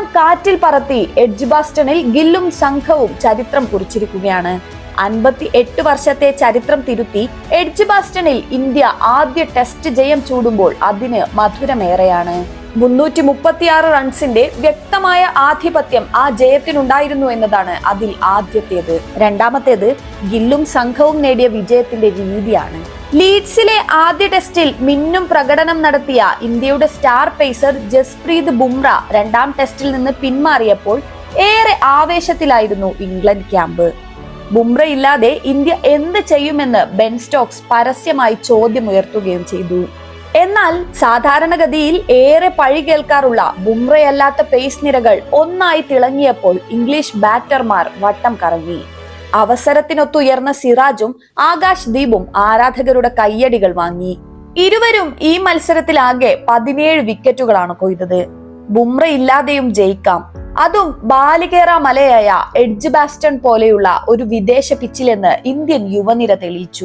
എല്ലാം കാറ്റിൽ പറത്തി എഡ്ജ് ബാസ്റ്റണിൽ ഗില്ലും സംഘവും ചരിത്രം കുറിച്ചിരിക്കുകയാണ്. അൻപത്തി എട്ട് വർഷത്തെ ചരിത്രം തിരുത്തി എഡ്ജ് ബാസ്റ്റണിൽ ഇന്ത്യ ആദ്യ ടെസ്റ്റ് ജയം ചൂടുമ്പോൾ അതിന് മധുരമേറെയാണ്. മുന്നൂറ്റി മുപ്പത്തിയാറ് റൺസിന്റെ വ്യക്തമായ ആധിപത്യം ആ ജയത്തിനുണ്ടായിരുന്നു എന്നതാണ് അതിൽ ആദ്യത്തേത്. രണ്ടാമത്തേത് ഗില്ലും സംഘവും നേടിയ വിജയത്തിന്റെ രീതിയാണ്. ലീഡ്സിലെ ആദ്യ ടെസ്റ്റിൽ മിന്നും പ്രകടനം നടത്തിയ ഇന്ത്യയുടെ സ്റ്റാർ പേസർ ജസ്പ്രീത് ബുംറ രണ്ടാം ടെസ്റ്റിൽ നിന്ന് പിന്മാറിയപ്പോൾ ഏറെ ആവേശത്തിലായിരുന്നു ഇംഗ്ലണ്ട് ക്യാമ്പ്. ബുംറ ഇല്ലാതെ ഇന്ത്യ എന്ത് ചെയ്യുമെന്ന് ബെൻ സ്റ്റോക്സ് പരസ്യമായി ചോദ്യമുയർത്തുകയും ചെയ്തു. എന്നാൽ സാധാരണഗതിയിൽ ഏറെ പഴി കേൾക്കാറുള്ള ബുംറയല്ലാത്ത പേസ് നിരകൾ ഒന്നായി തിളങ്ങിയപ്പോൾ ഇംഗ്ലീഷ് ബാറ്റർമാർ വട്ടം കറങ്ങി. അവസരത്തിനൊത്തുയർന്ന സിറാജും ആകാശ് ദീപും ആരാധകരുടെ കയ്യടികൾ വാങ്ങി. ഇരുവരും ഈ മത്സരത്തിലാകെ പതിനേഴ് വിക്കറ്റുകളാണ് കൊയ്തത്. ബുംറ ഇല്ലാതെയും ജയിക്കാം. അതും ബാലികേറ മലയായ എഡ്ജ് ബാസ്റ്റൺ പോലെയുള്ള ഒരു വിദേശ പിച്ചിലെന്ന് ഇന്ത്യൻ യുവനിര തെളിയിച്ചു.